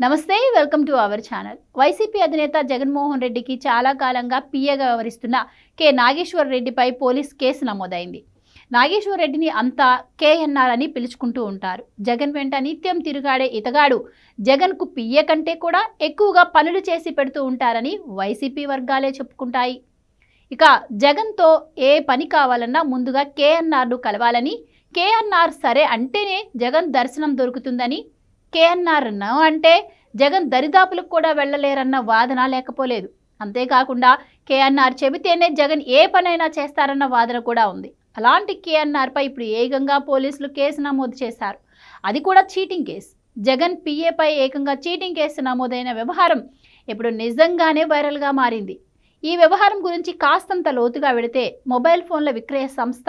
నమస్తే welcome to our channel. YCP అధినేత జగన్మోహన్ రెడ్డికి చాలా కాలంగా పిఏగా వ్యవహరిస్తున్న కె. నాగేశ్వర్ రెడ్డిపై పోలీస్ కేసు నమోదైంది. నాగేశ్వర్ రెడ్డిని అంతా కేఎన్ఆర్ అని పిలుచుకుంటూ ఉంటారు. జగన్ వెంట నిత్యం తిరుగాడే ఇతగాడు జగన్కు పిఏ కంటే కూడా ఎక్కువగా పనులు చేసి పెడుతూ ఉంటారని వైసీపీ వర్గాలే చెప్పుకుంటాయి. ఇక జగన్తో ఏ పని కావాలన్నా ముందుగా కేఎన్ఆర్ను కలవాలని కేఎన్ఆర్ సరే అంటేనే జగన్ దర్శనం దొరుకుతుందని కేఎన్ఆర్ నో అంటే జగన్ దరిదాపులకు కూడా వెళ్ళలేరన్న వాదన లేకపోలేదు. అంతేకాకుండా కేఎన్ఆర్ చెబితేనే జగన్ ఏ పనైనా చేస్తారన్న వాదన కూడా ఉంది. అలాంటి కేఎన్ఆర్పై ఇప్పుడు ఏకంగా పోలీసులు కేసు నమోదు చేశారు. అది కూడా చీటింగ్ కేసు. జగన్ పిఏపై ఏకంగా చీటింగ్ కేసు నమోదైన వ్యవహారం ఇప్పుడు నిజంగానే వైరల్గా మారింది. ఈ వ్యవహారం గురించి కాస్తంత లోతుగా వెడితే మొబైల్ ఫోన్ల విక్రయ సంస్థ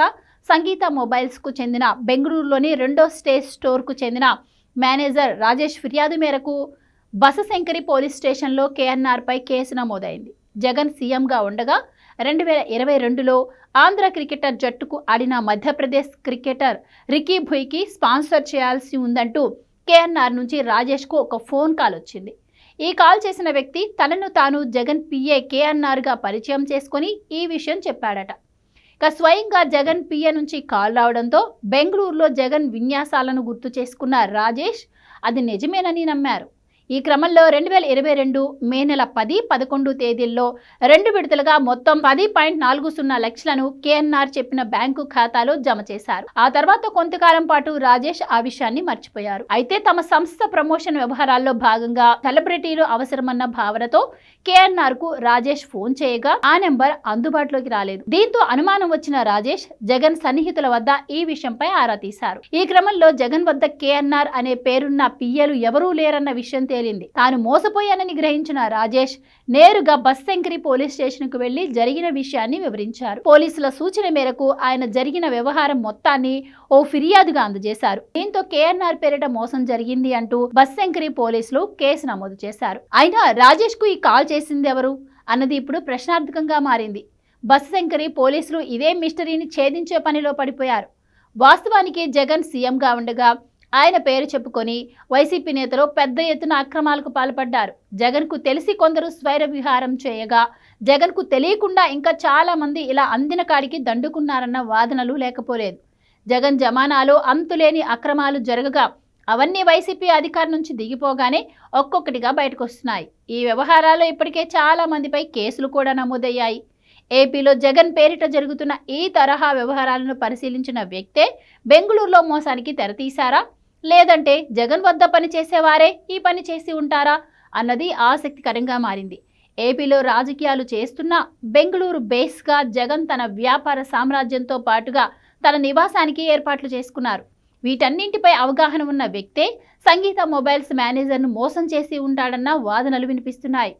సంగీత మొబైల్స్కు చెందిన బెంగళూరులోని రెండో స్టేజ్ స్టోర్కు చెందిన మేనేజర్ రాజేష్ ఫిర్యాదు మేరకు బసశంకరి పోలీస్ స్టేషన్లో కేఎన్ఆర్పై కేసు నమోదైంది. జగన్ సీఎంగా ఉండగా రెండు వేల ఇరవై రెండులో ఆంధ్ర క్రికెటర్ జట్టుకు ఆడిన మధ్యప్రదేశ్ క్రికెటర్ రికీ భుయ్కి స్పాన్సర్ చేయాల్సి ఉందంటూ కేఎన్ఆర్ నుంచి రాజేష్కు ఒక ఫోన్ కాల్ వచ్చింది. ఈ కాల్ చేసిన వ్యక్తి తనను తాను జగన్ పిఏ కేఎన్ఆర్గా పరిచయం చేసుకొని ఈ విషయం చెప్పాడట. ఇక స్వయంగా జగన్ పిఏ నుంచి కాల్ రావడంతో బెంగళూరులో జగన్ విన్యాసాలను గుర్తు చేసుకున్న రాజేష్ అది నిజమేనని నమ్మారు. ఈ క్రమంలో రెండు వేల ఇరవై రెండు మే నెల పది పదకొండు తేదీల్లో రెండు విడతలుగా మొత్తం పది పాయింట్ నాలుగు సున్నా లక్షలను కేఎన్ఆర్ చెప్పిన బ్యాంకు ఖాతాలో జమ చేశారు. ఆ తర్వాత కొంతకాలం పాటు రాజేష్ ఆ విషయాన్ని మర్చిపోయారు. అయితే తమ సంస్థ ప్రమోషన్ వ్యవహారాల్లో భాగంగా సెలబ్రిటీలు అవసరమన్న భావనతో కేఎన్ఆర్కు రాజేష్ ఫోన్ చేయగా ఆ నెంబర్ అందుబాటులోకి రాలేదు. దీంతో అనుమానం వచ్చిన రాజేష్ జగన్ సన్నిహితుల వద్ద ఈ విషయంపై ఆరా తీశారు. ఈ క్రమంలో జగన్ వద్ద కేఎన్ఆర్ అనే పేరున్న పిఎలు ఎవరూ లేరన్న విషయం తేలింది. తాను మోసపోయానని గ్రహించిన రాజేష్ నేరుగా బస్సెంకరి పోలీస్ స్టేషన్కు వెళ్ళి జరిగిన విషయాన్ని వివరించారు. పోలీసుల సూచన మేరకు ఆయన జరిగిన వ్యవహారం మొత్తాన్ని ఓ ఫిర్యాదుగా అందజేశారు. దీంతో కేఎన్ఆర్ పేరిట మోసం జరిగింది అంటూ బస్సెంకరి పోలీసులు కేసు నమోదు చేశారు. అయినా రాజేష్కు ఈ కాల్ చేసింది ఎవరు? అన్నది ఇప్పుడు ప్రశ్నార్థకంగా మారింది. బస్సెంకరి పోలీసులు ఇదే మిస్టరీని ఛేదించే పనిలో పడిపోయారు. వాస్తవానికి జగన్ సీఎంగా ఉండగా ఆయన పేరు చెప్పుకొని వైసీపీ నేతలు పెద్ద ఎత్తున అక్రమాలకు పాల్పడ్డారు. జగన్కు తెలిసి కొందరు స్వైర విహారం చేయగా జగన్కు తెలియకుండా ఇంకా చాలా మంది ఇలా అందిన కాడికి దండుకున్నారన్న వాదనలు లేకపోలేదు. జగన్ జమానాలో అంతులేని అక్రమాలు జరగగా అవన్నీ వైసీపీ అధికారం నుంచి దిగిపోగానే ఒక్కొక్కటిగా బయటకొస్తున్నాయి. ఈ వ్యవహారాల్లో ఇప్పటికే చాలా మందిపై కేసులు కూడా నమోదయ్యాయి. ఏపీలో జగన్ పేరిట జరుగుతున్న ఈ తరహా వ్యవహారాలను పరిశీలించిన వ్యక్తే బెంగళూరులో మోసానికి తెరతీశారా? లేదంటే జగన్ వద్ద పని చేసేవారే ఈ పని చేసి ఉంటారా? అన్నది ఆసక్తికరంగా మారింది. ఏపీలో రాజకీయాలు చేస్తున్న బెంగళూరు బేస్గా జగన్ తన వ్యాపార సామ్రాజ్యంతో పాటుగా తన నివాసానికి ఏర్పాట్లు చేసుకున్నారు. వీటన్నింటిపై అవగాహన ఉన్న వ్యక్తే సంగీత మొబైల్స్ మేనేజర్ను మోసం చేసి ఉంటాడన్న వాదనలు వినిపిస్తున్నాయి.